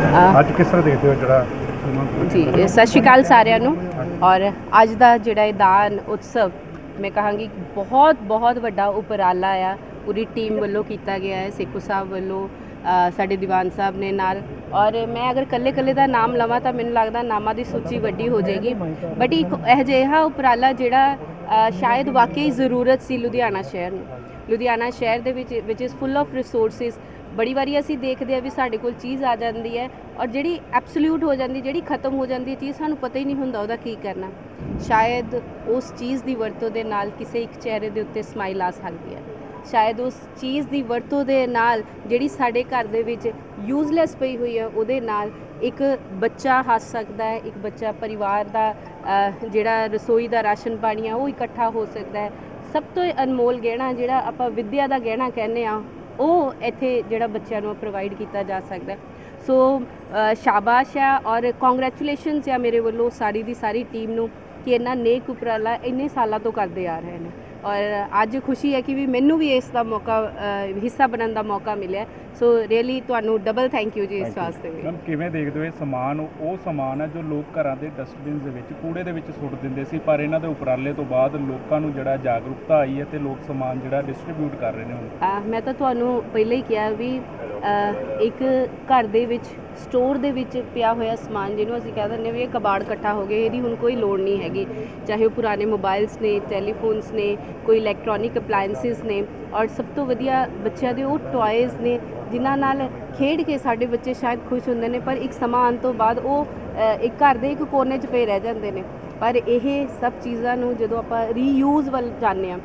ਅ, ਅੱਜ ਕਿਸ ਤਰ੍ਹਾਂ ਦੇਖਦੇ ਹੋ ਜਿਹੜਾ ਜੀ ਇਹ ਸਤਿ ਸ਼੍ਰੀ ਅਕਾਲ ਸਾਰਿਆਂ ਨੂੰ। ਔਰ ਅੱਜ ਦਾ ਜਿਹੜਾ ਇਹ ਦਾਨ ਉਤਸਵ ਮੈਂ ਕਹਾਂਗੀ ਕਿ ਬਹੁਤ ਬਹੁਤ ਵੱਡਾ ਉਪਰਾਲਾ ਆ। ਪੂਰੀ ਟੀਮ ਵੱਲੋਂ ਕੀਤਾ ਗਿਆ ਹੈ ਸੇਖੂ ਸਾਹਿਬ ਵੱਲੋਂ ਅ, ਸਾਡੇ ਦੀਵਾਨ ਸਾਹਿਬ ਨੇ ਨਾਲ। ਔਰ ਮੈਂ ਅਗਰ ਕੱਲੇ ਕੱਲੇ ਦਾ ਨਾਮ ਲਵਾਂ ਤਾਂ ਮੈਨੂੰ ਲੱਗਦਾ ਨਾਮਾਂ ਦੀ ਸੂਚੀ ਵੱਡੀ ਹੋ ਜਾਏਗੀ। ਬਟ ਇੱਕ ਇਹ ਜਿਹਾ ਉਪਰਾਲਾ ਜਿਹੜਾ ਅ, ਸ਼ਾਇਦ ਵਾਕਈ ਜ਼ਰੂਰਤ ਸੀ ਲੁਧਿਆਣਾ ਸ਼ਹਿਰ ਨੂੰ। ਲੁਧਿਆਣਾ ਸ਼ਹਿਰ ਦੇ ਵਿੱਚ ਵਿਚ ਇਜ਼ ਫੁੱਲ ਆਫ ਰਿਸੋਰਸਿਸ ਬੜੀ ਵਾਰੀ ਅਸੀਂ ਦੇਖਦੇ ਆ ਵੀ ਸਾਡੇ ਕੋਲ ਚੀਜ਼ ਆ ਜਾਂਦੀ ਹੈ ਔਰ ਜਿਹੜੀ ਐਬਸੋਲਿਊਟ ਹੋ ਜਾਂਦੀ, ਜਿਹੜੀ ਖਤਮ ਹੋ ਜਾਂਦੀ ਹੈ ਚੀਜ਼, ਸਾਨੂੰ ਪਤਾ ਹੀ ਨਹੀਂ ਹੁੰਦਾ ਉਹਦਾ ਕੀ ਕਰਨਾ। ਸ਼ਾਇਦ ਉਸ ਚੀਜ਼ ਦੀ ਵਰਤੋਂ ਦੇ ਨਾਲ ਕਿਸੇ ਇੱਕ ਚਿਹਰੇ ਦੇ ਉੱਤੇ ਸਮਾਈਲ ਆ ਸਕਦੀ ਹੈ। ਸ਼ਾਇਦ ਉਸ ਚੀਜ਼ ਦੀ ਵਰਤੋਂ ਦੇ ਨਾਲ ਜਿਹੜੀ ਸਾਡੇ ਘਰ ਦੇ ਵਿੱਚ ਯੂਜ਼ਲੈਸ ਪਈ ਹੋਈ ਹੈ, ਉਹਦੇ ਨਾਲ ਇੱਕ ਬੱਚਾ ਹੱਸ ਸਕਦਾ ਹੈ, ਇੱਕ ਬੱਚਾ ਪਰਿਵਾਰ ਦਾ ਜਿਹੜਾ ਰਸੋਈ ਦਾ ਰਾਸ਼ਨ ਪਾਣੀ ਆ, ਉਹ ਇਕੱਠਾ ਹੋ ਸਕਦਾ ਹੈ। ਸਭ ਤੋਂ ਅਨਮੋਲ ਗਹਿਣਾ ਜਿਹੜਾ ਆਪਾਂ ਵਿੱਦਿਆ ਦਾ ਗਹਿਣਾ ਕਹਿੰਦੇ ਆ ਉਹ ਇੱਥੇ ਜਿਹੜਾ ਬੱਚਿਆਂ ਨੂੰ ਪ੍ਰੋਵਾਈਡ ਕੀਤਾ ਜਾ ਸਕਦਾ ਸੋ ਸ਼ਾਬਾਸ਼ ਆ ਔਰ ਕੰਗ੍ਰੈਚੁਲੇਸ਼ਨਸ ਆ ਮੇਰੇ ਵੱਲੋਂ ਸਾਰੀ ਦੀ ਸਾਰੀ ਟੀਮ ਨੂੰ। ਕਿ ਇਹਨਾਂ ਨੇਕ ਉਪਰਾਲਾ ਇੰਨੇ ਸਾਲਾਂ ਤੋਂ ਕਰਦੇ ਆ ਰਹੇ ਨੇ। ਔਰ ਅੱਜ ਖੁਸ਼ੀ ਹੈ ਕਿ ਵੀ ਮੈਨੂੰ ਵੀ ਇਸ ਦਾ ਮੌਕਾ ਹਿੱਸਾ ਬਣਨ ਦਾ ਮੌਕਾ ਮਿਲਿਆ। ਸੋ ਰੀਅਲੀ ਤੁਹਾਨੂੰ ਡਬਲ ਥੈਂਕ ਯੂ ਜੀ ਇਸ ਵਾਸਤੇ ਵੀ। ਮੈਮ ਕਿਵੇਂ ਦੇਖਦੇ ਹੋ ਇਹ ਸਮਾਨ? ਉਹ ਸਮਾਨ ਹੈ ਜੋ ਲੋਕ ਘਰਾਂ ਦੇ ਡਸਟਬਿਨਸ ਦੇ ਵਿੱਚ ਕੂੜੇ ਦੇ ਵਿੱਚ ਸੁੱਟ ਦਿੰਦੇ ਸੀ ਪਰ ਇਹਨਾਂ ਦੇ ਉਪਰਾਲੇ ਤੋਂ ਬਾਅਦ ਲੋਕਾਂ ਨੂੰ ਜਿਹੜਾ ਜਾਗਰੂਕਤਾ ਆਈ ਹੈ ਤੇ ਲੋਕ ਸਮਾਨ ਜਿਹੜਾ ਡਿਸਟ੍ਰੀਬਿਊਟ ਕਰ ਰਹੇ ਨੇ ਹੁਣ। ਮੈਂ ਤਾਂ ਤੁਹਾਨੂੰ ਪਹਿਲਾਂ ਹੀ ਕਿਹਾ ਵੀ ਇੱਕ ਘਰ ਦੇ ਵਿੱਚ ਸਟੋਰ ਦੇ ਵਿੱਚ ਪਿਆ ਹੋਇਆ ਸਮਾਨ ਜਿਹਨੂੰ ਅਸੀਂ ਕਹਿ ਦਿੰਦੇ ਵੀ ਇਹ ਕਬਾੜ ਇਕੱਠਾ ਹੋ ਗਿਆ, ਇਹਦੀ ਹੁਣ ਕੋਈ ਲੋੜ ਨਹੀਂ ਹੈਗੀ। ਚਾਹੇ ਉਹ ਪੁਰਾਣੇ ਮੋਬਾਈਲਸ ਨੇ ਟੈਲੀਫੋਨਸ ਨੇ, ਕੋਈ ਇਲੈਕਟ੍ਰੋਨਿਕ ਅਪਲਾਈਐਂਸਿਸ ਨੇ ਔਰ ਸਭ ਤੋਂ ਵਧੀਆ ਬੱਚਿਆਂ ਦੇ ਉਹ ਟੌਇਜ਼ ਨੇ, ਜਿਨ੍ਹਾਂ ਨਾਲ ਖੇਡ ਕੇ ਸਾਡੇ ਬੱਚੇ ਸ਼ਾਇਦ ਖੁਸ਼ ਹੁੰਦੇ ਨੇ, ਪਰ ਇੱਕ ਸਮਾਂ ਆਉਣ ਤੋਂ ਬਾਅਦ ਉਹ ਇੱਕ ਘਰ ਦੇ ਇੱਕ ਕੋਨੇ 'ਚ ਪਏ ਰਹਿ ਜਾਂਦੇ ਨੇ। ਪਰ ਇਹ ਸਭ ਚੀਜ਼ਾਂ ਨੂੰ ਜਦੋਂ ਆਪਾਂ ਰੀਯੂਜ਼ ਵੱਲ ਜਾਂਦੇ ਆ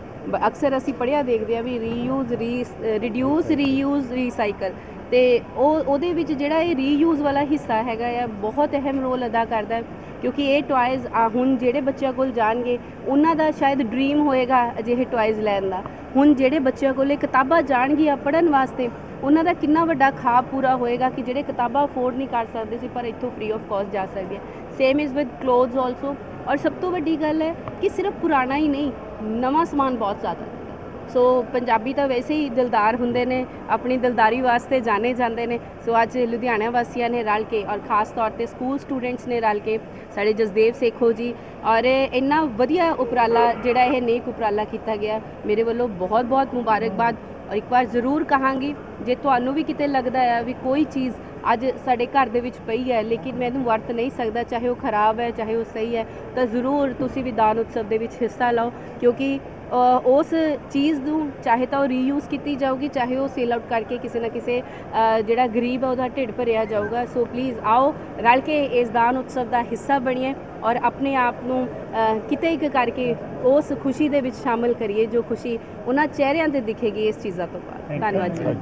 ਅਕਸਰ ਅਸੀਂ ਪੜ੍ਹਿਆ ਦੇਖਦੇ ਆ ਵੀ reuse re reduce reuse recycle ਤੇ ਉਹ ਉਹਦੇ ਵਿੱਚ ਜਿਹੜਾ ਇਹ ਰੀਯੂਜ਼ ਵਾਲਾ ਹਿੱਸਾ ਹੈਗਾ ਆ ਬਹੁਤ ਅਹਿਮ ਰੋਲ ਅਦਾ ਕਰਦਾ ਹੈ ਕਿਉਂਕਿ ਇਹ ਟੌਇਜ਼ ਹੁਣ ਜਿਹੜੇ ਬੱਚਿਆਂ ਕੋਲ ਜਾਣਗੇ ਉਹਨਾਂ ਦਾ ਸ਼ਾਇਦ ਡ੍ਰੀਮ ਹੋਏਗਾ ਅਜਿਹੇ ਟੌਇਜ਼ ਲੈਣ ਦਾ। ਹੁਣ ਜਿਹੜੇ ਬੱਚਿਆਂ ਕੋਲ ਇਹ ਕਿਤਾਬਾਂ ਜਾਣਗੀਆਂ ਪੜ੍ਹਨ ਵਾਸਤੇ ਉਹਨਾਂ ਦਾ ਕਿੰਨਾ ਵੱਡਾ ਖਾਬ ਪੂਰਾ ਹੋਏਗਾ ਕਿ ਜਿਹੜੇ ਕਿਤਾਬਾਂ ਅਫੋਰਡ ਨਹੀਂ ਕਰ ਸਕਦੇ ਸੀ ਪਰ ਇੱਥੋਂ ਫ੍ਰੀ ਆਫ ਕਾਸਟ ਜਾ ਸਕਦੀਆਂ। Same is with clothes also ਔਰ ਸਭ ਤੋਂ ਵੱਡੀ ਗੱਲ ਹੈ ਕਿ ਸਿਰਫ ਪੁਰਾਣਾ ਹੀ ਨਹੀਂ ਨਵਾਂ ਸਮਾਨ ਬਹੁਤ ਜ਼ਿਆਦਾ ਸੋ ਪੰਜਾਬੀ ਤਾਂ ਵੈਸੇ ਹੀ ਦਿਲਦਾਰ ਹੁੰਦੇ ਨੇ, ਆਪਣੀ ਦਿਲਦਾਰੀ ਵਾਸਤੇ ਜਾਣੇ ਜਾਂਦੇ ਨੇ। ਸੋ ਅੱਜ ਲੁਧਿਆਣਾ ਵਾਸੀਆਂ ਨੇ ਰਲ ਕੇ ਔਰ ਖਾਸ ਤੌਰ ਤੇ ਸਕੂਲ ਸਟੂਡੈਂਟਸ ਨੇ ਰਲ ਕੇ ਸਾਡੇ ਜਸਦੇਵ ਸੇਖੋ ਜੀ ਔਰ ਇੰਨਾ ਵਧੀਆ ਉਪਰਾਲਾ ਜਿਹੜਾ ਇਹ ਨੇਕ ਉਪਰਾਲਾ ਕੀਤਾ ਗਿਆ, ਮੇਰੇ ਵੱਲੋਂ ਬਹੁਤ ਬਹੁਤ ਮੁਬਾਰਕਬਾਦ ਔਰ ਇੱਕ ਵਾਰ ਜ਼ਰੂਰ ਕਹਾਂਗੀ, ਜੇ ਤੁਹਾਨੂੰ ਵੀ ਕਿਤੇ ਲੱਗਦਾ ਹੈ ਵੀ ਕੋਈ ਚੀਜ਼ ਅੱਜ ਸਾਡੇ ਘਰ ਦੇ ਵਿੱਚ ਪਈ ਹੈ ਲੇਕਿਨ ਮੈਨੂੰ ਵਰਤ ਨਹੀਂ ਸਕਦਾ ਚਾਹੇ ਉਹ ਖਰਾਬ ਹੈ ਚਾਹੇ ਉਹ ਸਹੀ ਹੈ ਤਾਂ ਜ਼ਰੂਰ ਤੁਸੀਂ ਵੀ ਦਾਨ ਉਤਸਵ ਦੇ ਵਿੱਚ ਹਿੱਸਾ ਲਓ ਕਿਉਂਕਿ ਉਸ ਚੀਜ਼ ਨੂੰ ਚਾਹੇ ਤਾਂ ਉਹ ਰੀਯੂਜ਼ ਕੀਤੀ ਜਾਊਗੀ ਚਾਹੇ ਉਹ ਸੇਲ ਆਊਟ ਕਰਕੇ ਕਿਸੇ ਨਾ ਕਿਸੇ ਜਿਹੜਾ ਗਰੀਬ ਹੈ ਉਹਦਾ ਢਿੱਡ ਭਰਿਆ ਜਾਊਗਾ। ਸੋ ਪਲੀਜ਼ ਆਓ ਰਲ ਕੇ ਇਸ ਦਾਨ ਉਤਸਵ ਦਾ ਹਿੱਸਾ ਬਣੀਏ ਔਰ ਆਪਣੇ ਆਪ ਨੂੰ ਕਿਤੇ ਇੱਕ ਕਰਕੇ ਉਸ ਖੁਸ਼ੀ ਦੇ ਵਿੱਚ ਸ਼ਾਮਲ ਕਰੀਏ ਜੋ ਖੁਸ਼ੀ ਉਹਨਾਂ ਚਿਹਰਿਆਂ ਤੇ ਦਿਖੇਗੀ ਇਸ ਚੀਜ਼ਾਂ ਤੋਂ ਬਾਅਦ। ਧੰਨਵਾਦ ਜੀ।